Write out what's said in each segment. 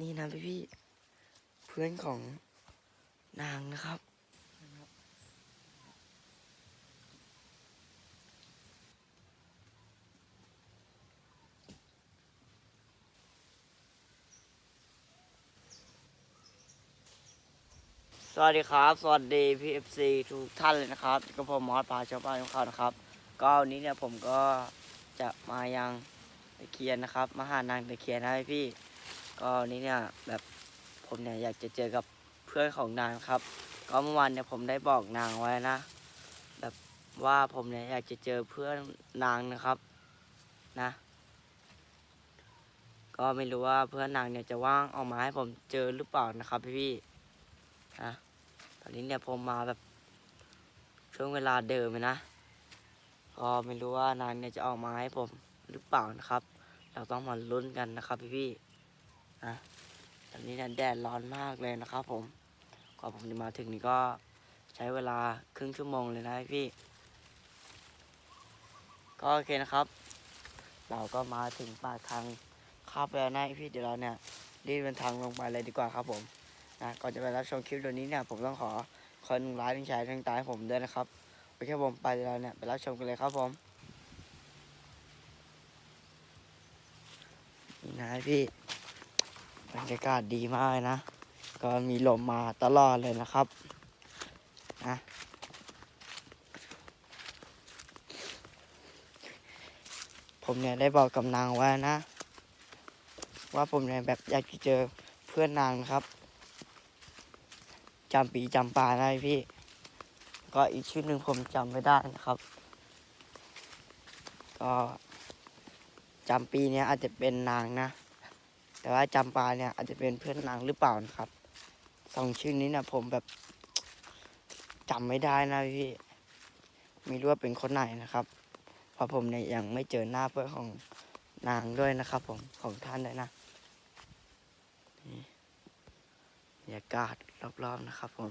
นี่นะพี่พี่เพื่อนของนางนะครับ สวัสดีครับ สวัสดีพีเอฟซีทุกท่านเลยนะครับ ก็ผมมอสพาชาวบ้านของเขานะครับ ก็วันนี้เนี่ยผมก็จะมายังตะเคียนนะครับ มาหานางตะเคียนนะพี่ ก็นนี้เนี่ยแบบผมเนี่ยอยากจะเจอกับเพื่อนของนางครับ ก็เมื่อวานเนี่ยผมได้บอกนางไว้นะ แบบว่าผมเนี่ยอยากจะเจอเพื่อนนางนะครับนะ ก็ไม่รู้ว่าเพื่อนนางเนี่ยจะว่างออกมาให้ผมเจอหรือเปล่านะครับพี่ๆนะตอนนี้เนี่ยผมมาแบบช่วงเวลาเดิมเลยนะก็ไม่รู้ว่านางเนี่ยจะออกมาให้ผมหรือเปล่านะครับ เราต้องมาลุ้นกันนะครับพี่ๆ นะตอนนี้แดดร้อนมากเลยนะครับผมกว่าผมจะมาถึงนี่ก็ใช้เวลาครึ่งชั่วโมงเลยนะพี่ ก็โอเคนะครับ เราก็มาถึงปากทางเข้าไปแล้วนะพี่เดี๋ยวเราเนี่ยรีบเดินทางลงไปเลยดีกว่าครับผมนะก่อนจะไปรับชมคลิปตัวนี้เนี่ยผมต้องขอคนหนึ่งไลค์หนึ่งแชร์หนึ่งตามให้ผมด้วยนะครับโอเคผมไปแล้วเนี่ยไปรับชมกันเลยครับผมนี่นะพี่ บรรยากาศดีมากเลยนะ ก็มีลมมาตลอดเลยนะครับนะผมเนี่ยได้บอกกับนางไว้นะ ว่าผมเนี่ยแบบอยากจะเจอเพื่อนนางนะครับจำปีจำปาได้พี่ ก็อีกชื่อหนึ่งผมจำไม่ได้นะครับ ก็จำปีเนี้ยอาจจะเป็นนางนะ แต่ว่าจำปาเนี่ยอาจจะเป็นเพื่อนนางหรือเปล่านะครับสองชื่อนี้นะผมแบบจำไม่ได้นะพี่ไม่รู้ว่าเป็นคนไหนนะครับเพราะผมเนี่ยยังไม่เจอหน้าเพื่อนของนางด้วยนะครับ ผมของท่านเลยนะนี่บรรยากาศรอบๆนะครับ ผม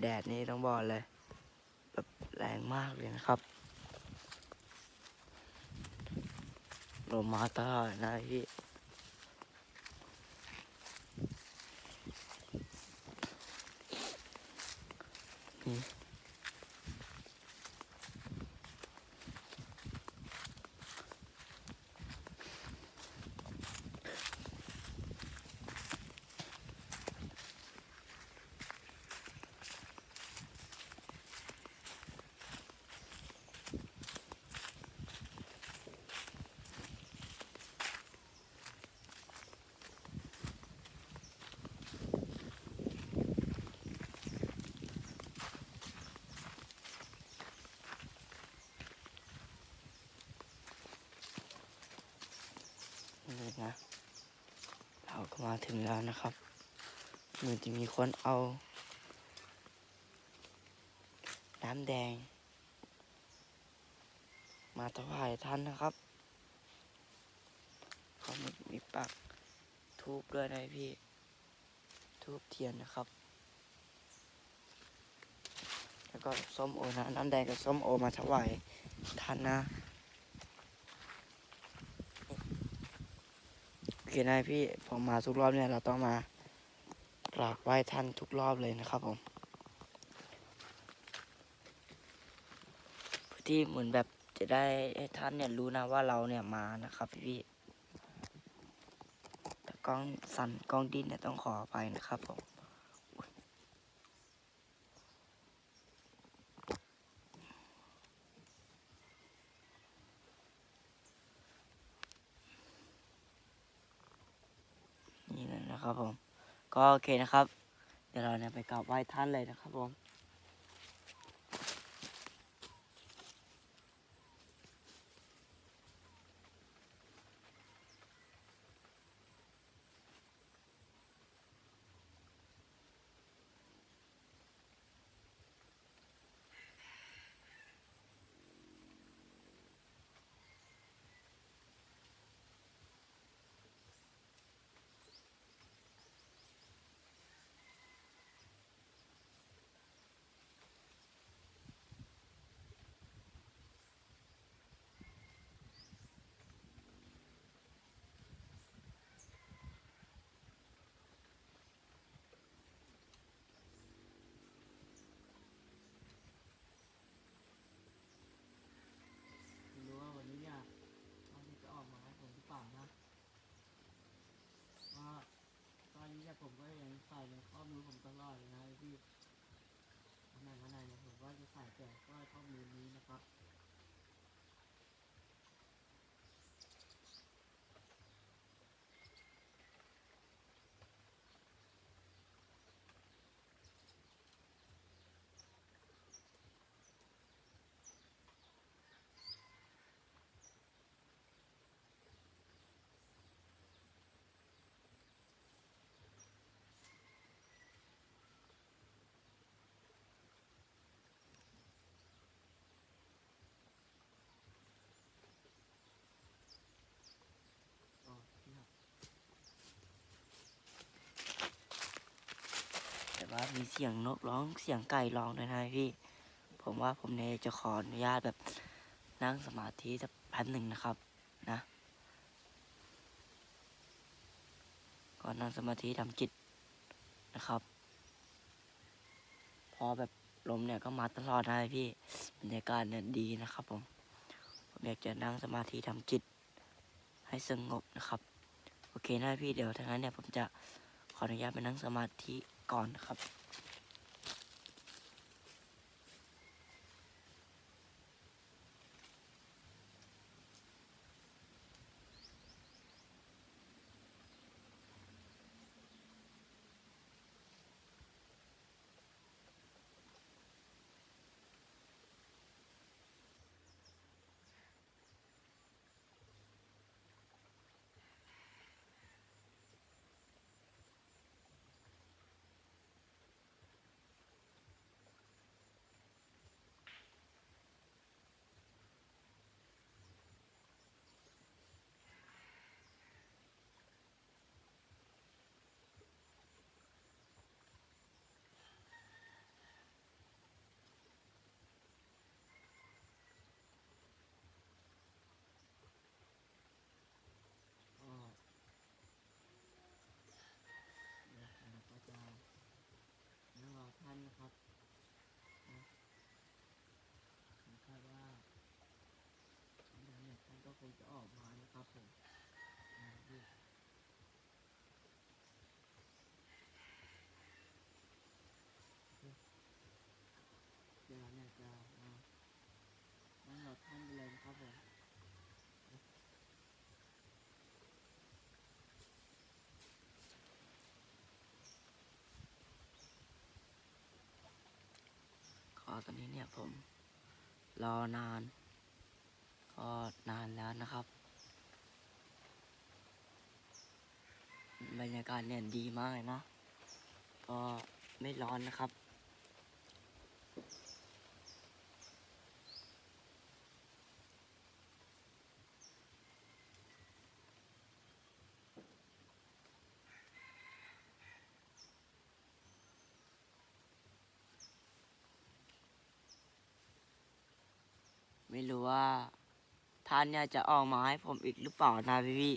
แดดนี่ต้องบอกเลย แบบแรงมากเลยนะครับ ลมมาตลอดนะพี่นี่ นี่นะ เราก็มาถึงแล้วนะครับเหมือนจะมีคนเอา น้ำแดง มาถวายท่านนะครับเขามีมีปักทูบด้วยนะพี่ ทูบเทียนนะครับ แล้วก็ส้มโอนะ น้ำแดงกับส้มโอมาถวายท่านนะ โอเคนะพี่ผมมาทุกรอบเนี่ยเราต้องมากราบไหว้ท่านทุกรอบเลยนะครับผมเพื่อที่เหมือนแบบจะได้ให้ท่านเนี่ยรู้นะว่าเราเนี่ยมานะครับพี่ๆแต่กล้องสั่นกล้องดิ้นเนี่ยต้องขอไปนะครับผมอุ๊ยนี่เลยนะ ครับผม ก็โอเคนะครับ เดี๋ยวเราเนี่ยไปกราบไหว้ท่านเลยนะครับผม จะใส่แต่สร้อยข้อมือนี้นะครับ มีเสียงนกร้องเสียงไก่ร้องด้วยนะพี่ ผมว่าผมเนี่ยจะขออนุญาตแบบนั่งสมาธิสักแป๊บหนึ่งนะครับนะก่อนนั่งสมาธิทำจิตนะครับ พอแบบลมเนี่ยก็มาตลอดนะพี่บรรยากาศเนี่ยดีนะครับผมผมอยากจะนั่งสมาธิทำจิต ให้สงบนะครับ โอเคนะพี่เดี๋ยวทางนั้นเนี่ยผมจะขออนุญาตไปนั่งสมาธิก่อนนะครับ ก็เดี๋ยวเราก็จะนั่งรอท่านนะครับนะผมคาดว่าเดี๋ยวเนี่ยท่านก็คงจะออกมานะครับผมนะพี่ เดี๋ยวเราเนี่ยจะมานั่งรอท่านไปเลยนะครับผมก็ตอนนี้เนี่ยผม รอนาน ก็นานแล้วนะครับ บรรยากาศเนี่ยดีมากเลยนะ ก็ไม่ร้อนนะครับ ไม่รู้ว่าท่านเนี่ยจะออกมาให้ผมอีกหรือเปล่านะพี่พี่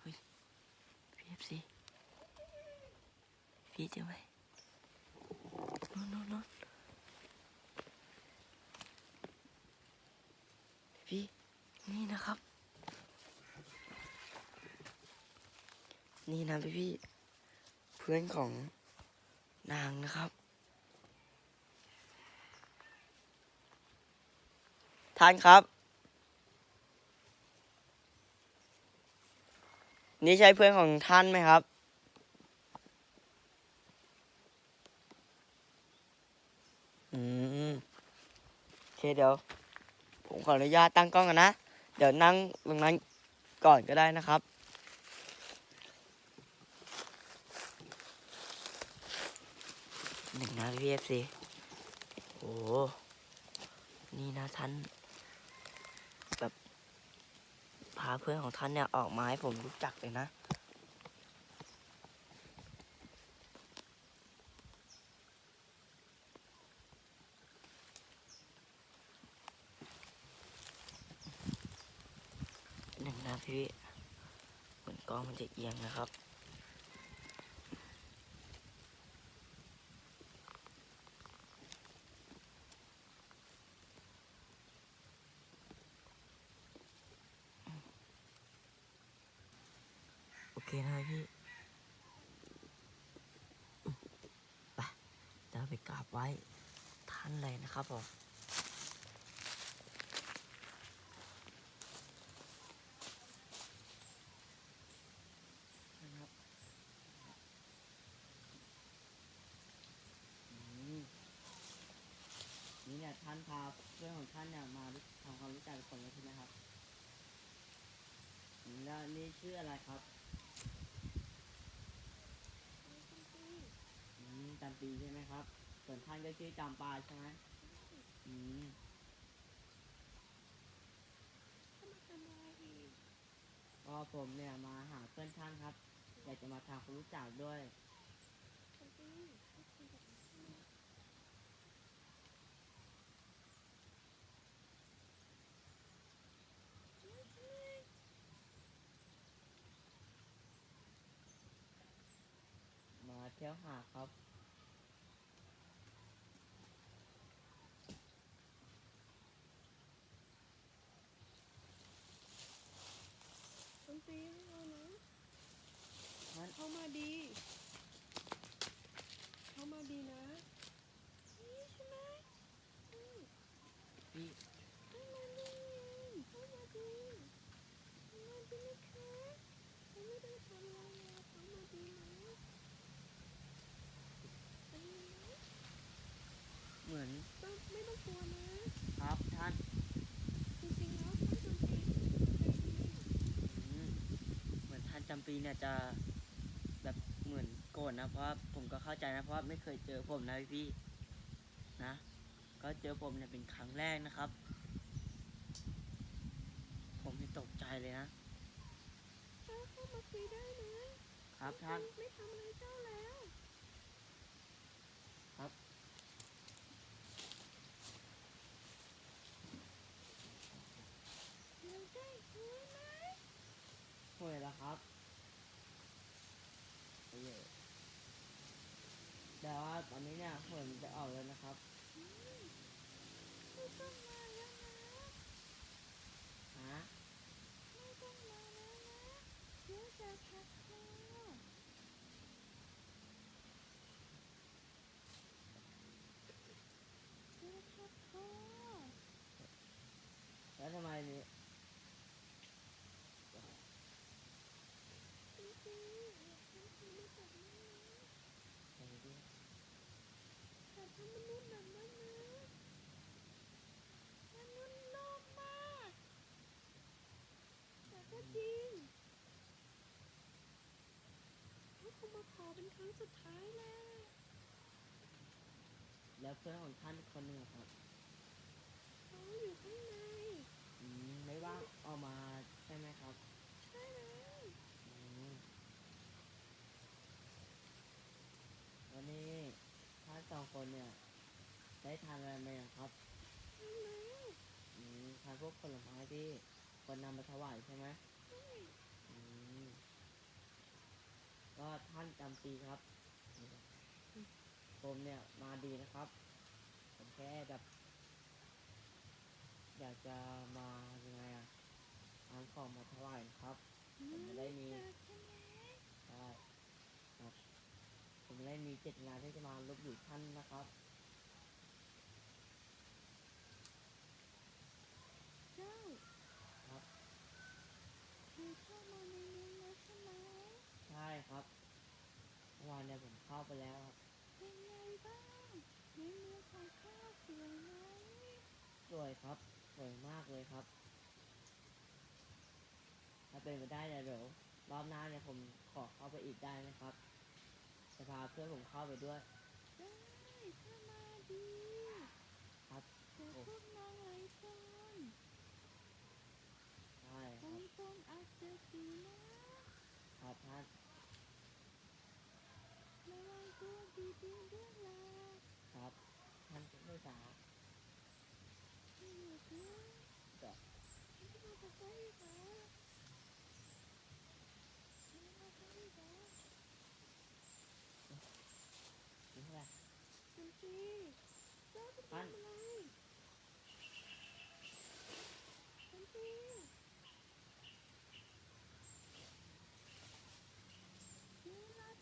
เฮ้ยพี่เอฟซี พี่เจอไหมนู่นนนนนพี่นี่นะครับ นี่นะพี่พี่เพื่อนของนางนะครับ ท่านครับ นี่ใช่เพื่อนของท่านไหมครับ อืมโอ เคเดี๋ยว ผมขออนุญาตตั้งกล้องกันนะ เดี๋ยวนั่งตรงนั้นก่อนก็ได้นะครับ หนึ่งนะพี่เอฟซีโอ้โหนี่นะท่านแบบพาเพื่อนของท่านเนี่ยออกมาให้ผมรู้จักเลยนะ จะเอียงนะครับโอเคนะพี่ไปเดี๋ยวไปกราบไว้ท่านเลยนะครับผม ท่านเนี่ยมาทำความรู้จักกับคนแล้วใช่ไหมครับ แล้วนี่ชื่ออะไรครับอืมจำปีใช่ไหมครับ ส่วนท่านก็ชื่อจำปาใช่ไหมอืมก็ผมเนี่ยมาหาเพื่อนท่านครับ อยากจะมาทำความรู้จักด้วย มาเที่ยวหาครับดนตรีไม่เอานะท่านเข้ามาดี เข้ามาดีนะ นี่ใช่ไหมอืม พี่ เข้ามาดีเข้ามาดีเข้ามาดีนะคะเขาไม่ได้ทำอะไรนะเข้ามาดีนะอันนี้นะ เหมือน ต้องไม่ต้องกลัวนะครับ ท่าน จริงๆแล้วท่านดนตรีเป็นคนใจดี อืมเหมือนท่านจำ ปีเนี่ยจะแบบเหมือนโกรธนะเพราะว่าผมก็เข้าใจนะเพราะว่าไม่เคยเจอผมนะพี่พี่ๆนะ ก็เจอผมเนี่ยเป็นครั้งแรกนะครับ ผมนี่ตกใจเลยนะเออเข้ามาคุยได้นะครับท่านไม่ทำอะไรเจ้าแล้ว ครับเดี๋ยวได้คุยไหมคุยแล้วครับโอเค แต่ว่าตอนนี้เนี่ยฝนจะออกแล้วนะครับไม่ต้องมาแล้วนะฮะไม่ต้องมาแล้วนะเดี๋ยวจะพักคอเดี๋ยวพักคอแล้วทำไมนี่ จริงๆอยากให้คุณไม่ตัดนั้นนะ ทำไมดิ แต่ถ้ามนุษย์แบบนั้นนะมนุษย์โลภมากแต่ก็จริงเขาคงมาขอเป็นครั้งสุดท้ายแล้วแล้วเพื่อนของท่านคนหนึ่งอะครับเขาอยู่ข้างใน อืมไม่ว่างออกมาใช่ไหมครับใช่แล้วอืมวันนี้านสองคนเนี่ย ได้ทานอะไรไหมครับใช่อืมทานพวกผลไม้ที่คนนำมาถวายใช่ไหมใช่อืมก็ท่านจำปีครับ ผมเนี่ยมาดีนะครับ ผมแค่แบบ อยากจะมายังไงอะเอาของมาถวายครับ ผมไม่ได้มี เจอใช่ไหม ใช่ครับ ผมไม่ได้มีเจตนาที่จะมาลบหลู่ท่านนะครับเจ้าครับคือเข้ามาในเมืองแล้วใช่ไหมใช่ครับเมื่อวานเนี่ยผมเข้าไปแล้วครับเป็นไงบ้างในเมืองของข้าสวยไหมสวยครับสวยมากเลยครับ ถ้าเป็นไปได้เนี่ยเดี๋ยวรอบหน้าเนี่ยผมขอเข้าไปอีกได้ไหมครับ จะพาเพื่อนผมเข้าไปด้วย ได้ถ้ามาดีครับเดี๋ยวพวกน้องไหลตอนใช่คตรัรบงตรงอาจจะสีนะครับท่านระวังตัวดีๆด้วยล่ะครับท่านผู้ษาไม่หยุดนะก็ไม่ต้องมาใกล้อี ปันตัน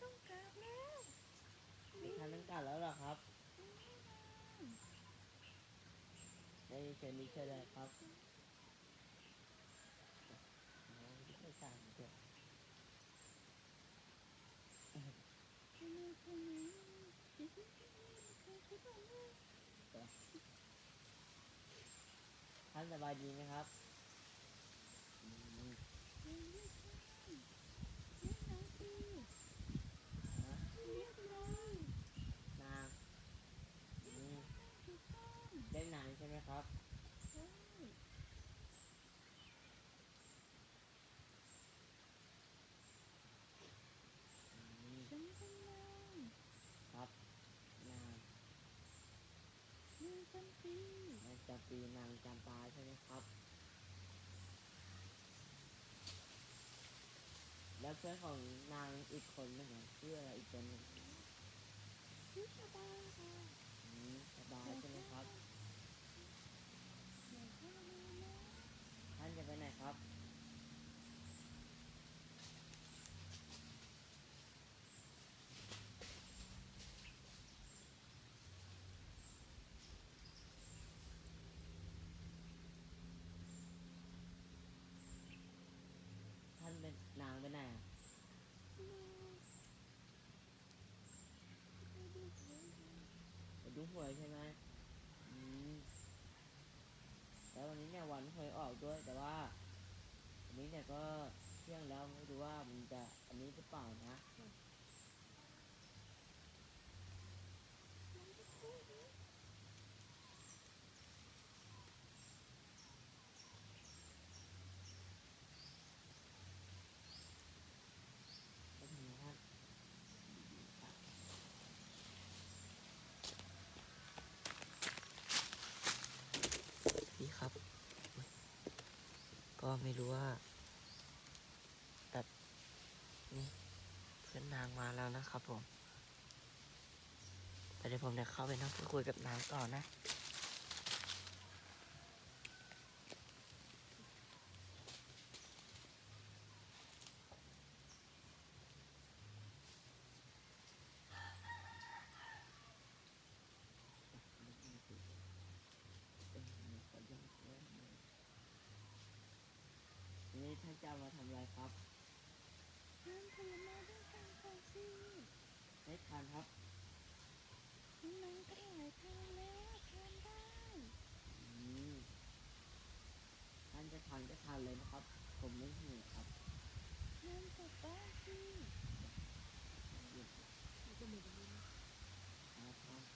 ต้องกลับแล้วมีทันต้องกลับแล้วหรอครับได้เชิญดีเชิญเลครับไม่สั่งเถนี่ ท่านสบายดีไหมครับอืมเรียนด้วยกันเรียกนางสิฮะเรียกนางนางอืมถูกต้องได้นานใช่ไหมครับ ใช่ อืม ฉันเป็นนาง ครับนาง เรียนกันสินางจำปีนางจำปาใช่ไหมครับ แล้วเพื่อนของนางอีกคนนึงอะชื่ออะไรอีกคนหนึ่งชื่อชาบาค่ะอืมสบายใช่ไหมครับอย่าเข้ามานะท่านจะไปไหนครับ ท่านเป็นางไปไหนดูเถอะไปดูหวยใช่ไหมอืมแล้ววันนี้เนี่ยวันหวยออกด้วยแต่ว่าวันนี้เนี่ยก็เที่ยงแล้วไม่รู้ว่ามันจะอันนี้หรือเปล่านะ มันจะพูดนะ ก็ถึงท่านพี่ครับ ก็ไม่รู้ว่า แบบนี่เพื่อนนางมาแล้วนะครับผมแต่เดี๋ยวผมจะเข้าไปนั่งพูดคุยกับนางก่อนนะ นี่ท่านจะเอามาทำอะไรครับ ทานผลไม้ด้วยกันก่อนสิ ไม่ทานครับ น้องก็หลายทานแล้วทานได้ อืมท่านจะ ทานก็ทานเลยนะครับ ผมไม่หิวครับทานกลับบ้านสิก็มีตรงนี้นะครับ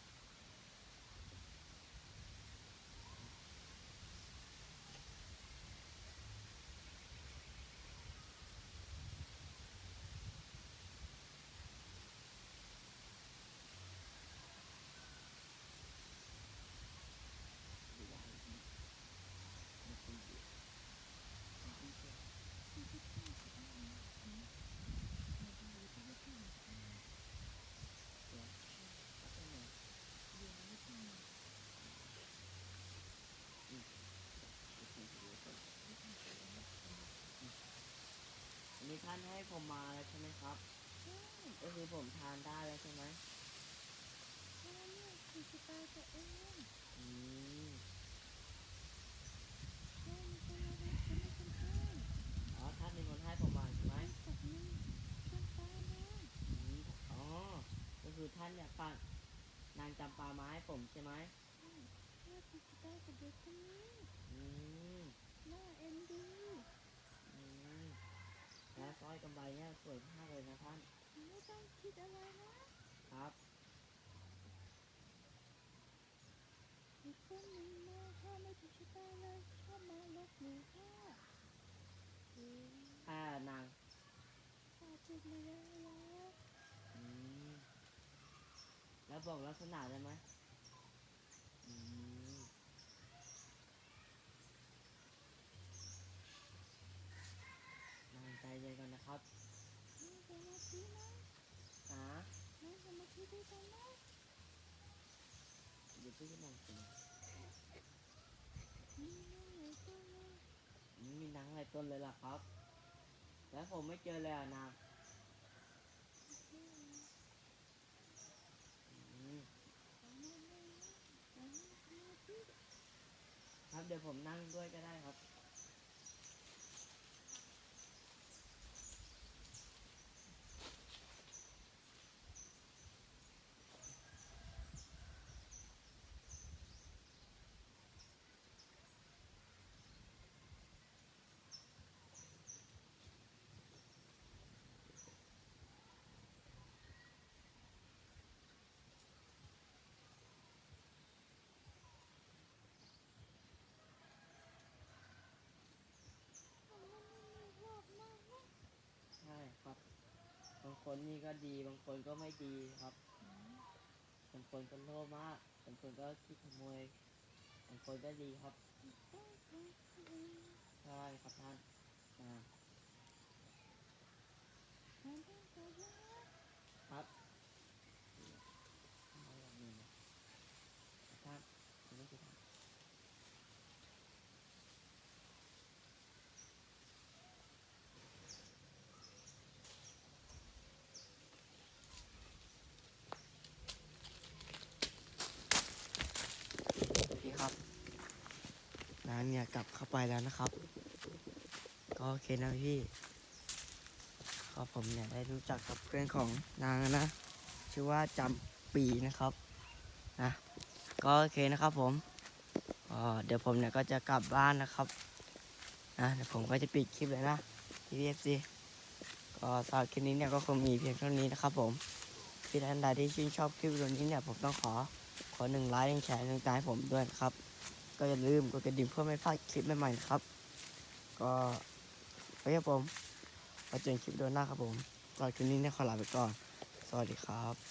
ผมมาแล้วใช่ไหมครับใช่ก็คือผมทานได้แล้วใช่ไหมทานเนี่ยคือสไตล์ตัวเองอืมใช่ไม่ใช่ว่าเราจะไม่เป็นให้อ๋อท่านเป็นคนให้ผมมาใช่ไหมทานกับมันจำปานะอืมอ๋อ ก็คือท่านเนี่ยฝากนางจำปามาให้ผมใช่ไหมใช่เพื่อคือสไตล์กับเด็กคนนี้อืม น่าเอ็นดูอืม แล้วสร้อยกำไรเนี่ยสวยมากเลยนะท่าน ไม่ต้องคิดอะไรนะ ครับอีกคนหนึ่งมาถ้าไม่ถูกชะตาเลยชอบมาลบหลู่ข้าเออถ้านางข้าพูดมาแล้วแล้วอืมแล้วบอกลักษณะได้ไหม ครับนั่งสมาธินะนะนั่งสมาธิด้วยกันนะเดี๋ยวพี่จมองจริงมีนังหลายต้นเลยมีนังหลายต้นเลยล่ะครับ แล้วผมไม่เจอเลยนะครับเดี๋ยวผมนั่งด้วยก็ได้ครับ คนนี่ก็ดีบางคนก็ไม่ดีครับ บางคนก็โลภมาก บางคนก็ขี้ขโมย บางคนก็ดีครับใช่ครับท่านอ่าครับเอาอย่างนี้นะท่านคุณไม่ใช่ท่าน พี่ครับ น้าเนี่ยกลับเข้าไปแล้วนะครับ ก็โอเคนะพี่ก็ผมเนี่ยได้รู้จักกับเพื่อนของนางนะ ชื่อว่าจำปีนะครับนะก็โอเคนะครับผมเดี๋ยวผมเนี่ยก็จะกลับบ้านนะครับนะเดี๋ยวผมก็จะปิดคลิปเลยนะที่พีเอฟซีก็สำหรับคลิปนี้เนี่ยก็คงมีเพียงเท่านี้นะครับผมพี่ท่านใดที่ชื่นชอบคลิปวิดีโอนี้เนี่ยผมต้องขอขอหนึ่งไลค์หนึ่งแชร์หนึ่งใจให้ผมด้วยนะครับ ก็อย่าลืมกดกระดิ่งเพื่อไม่พลาดคลิปใหม่ๆนะครับ ก็ไปครับผมมาเจอกันคลิปโดนหน้าครับผมสำหรับคลิปนี้เนี่ยขอลาไปก่อน สวัสดีครับ